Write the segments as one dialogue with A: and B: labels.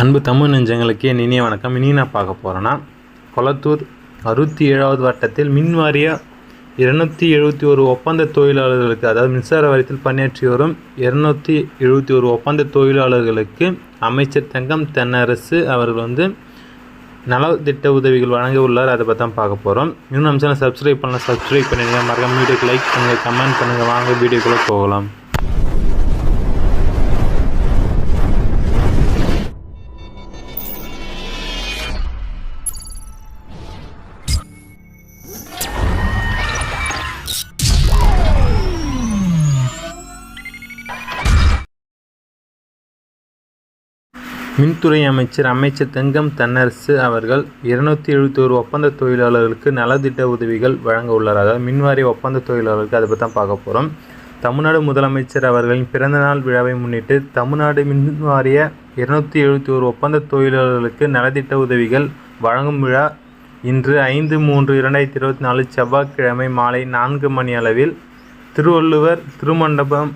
A: அன்பு தமிழ் நெஞ்சங்களுக்கு என் இனிய வணக்கம். இனி நான் பார்க்க போகிறேன்னா கொளத்தூர் அறுபத்தி ஏழாவது வட்டத்தில் மின் வாரிய இருநூற்றி எழுபத்தி ஒரு ஒப்பந்த தொழிலாளர்களுக்கு அதாவது மின்சார வாரியத்தில் பணியாற்றி வரும் இருநூற்றி எழுபத்தி ஒரு ஒப்பந்த தொழிலாளர்களுக்கு அமைச்சர் தங்கம் தென்னரசு அவர்கள் வந்து நலத்திட்ட உதவிகள் வழங்க உள்ளார். அதை பற்றி தான் பார்க்க போகிறோம் இன்னும் நம்ம சேனல் சப்ஸ்கிரைப் பண்ணலாம் சப்ஸ்கிரைப் பண்ணிடுங்க. மறக்காம வீடியோக்கு லைக் பண்ணுங்கள் கமெண்ட் பண்ணுங்கள் வாங்க வீடியோக்குள்ளே போகலாம். மின்துறை அமைச்சர் அமைச்சர் தங்கம் தன்னரசு அவர்கள் இருநூத்தி எழுபத்தி ஒரு ஒப்பந்த தொழிலாளர்களுக்கு நலத்திட்ட உதவிகள் வழங்க உள்ளார். அதாவது மின்வாரிய ஒப்பந்த தொழிலாளர்களுக்கு அதை பற்றி தான் பார்க்க போகிறோம் தமிழ்நாடு முதலமைச்சர் அவர்களின் பிறந்தநாள் விழாவை முன்னிட்டு தமிழ்நாடு மின்வாரிய இருநூத்தி எழுபத்தி ஒரு ஒப்பந்த தொழிலாளர்களுக்கு நலத்திட்ட உதவிகள் வழங்கும் விழா இன்று ஐந்து மூன்று இரண்டாயிரத்தி இருபத்தி நாலு செவ்வாய்க்கிழமை மாலை நான்கு மணி அளவில் திருவள்ளுவர் திருமண்டபம்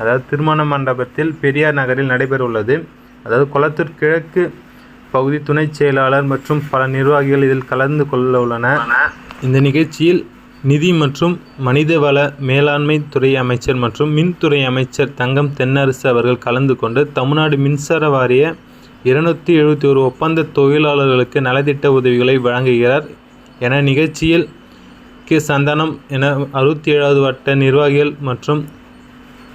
A: அதாவது திருமண மண்டபத்தில் பெரியார் நகரில் நடைபெறவுள்ளது. அதாவது குளத்தூர் கிழக்கு பகுதி துணைச் செயலாளர் மற்றும் பல நிர்வாகிகள் இதில் கலந்து கொள்ள உள்ளனர் இந்த நிகழ்ச்சியில் நிதி மற்றும் மனிதவள மேலாண்மை துறை அமைச்சர் மற்றும் மின்துறை அமைச்சர் தங்கம் தென்னரசு அவர்கள் கலந்து கொண்டு தமிழ்நாடு மின்சார வாரிய இருநூத்தி எழுபத்தி ஒரு ஒப்பந்த தொழிலாளர்களுக்கு நலத்திட்ட உதவிகளை வழங்குகிறார். என நிகழ்ச்சியில் கே. சந்தானம் என அறுபத்தி ஏழாவது வட்ட நிர்வாகிகள் மற்றும்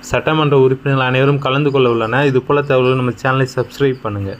A: சட்டமன்ற உறுப்பினர்கள் அனைவரும் கலந்து கொள்ள உள்ளன இது போல தகவல்கள் நம்ம சேனலை சப்ஸ்கிரைப் பண்ணுங்கள்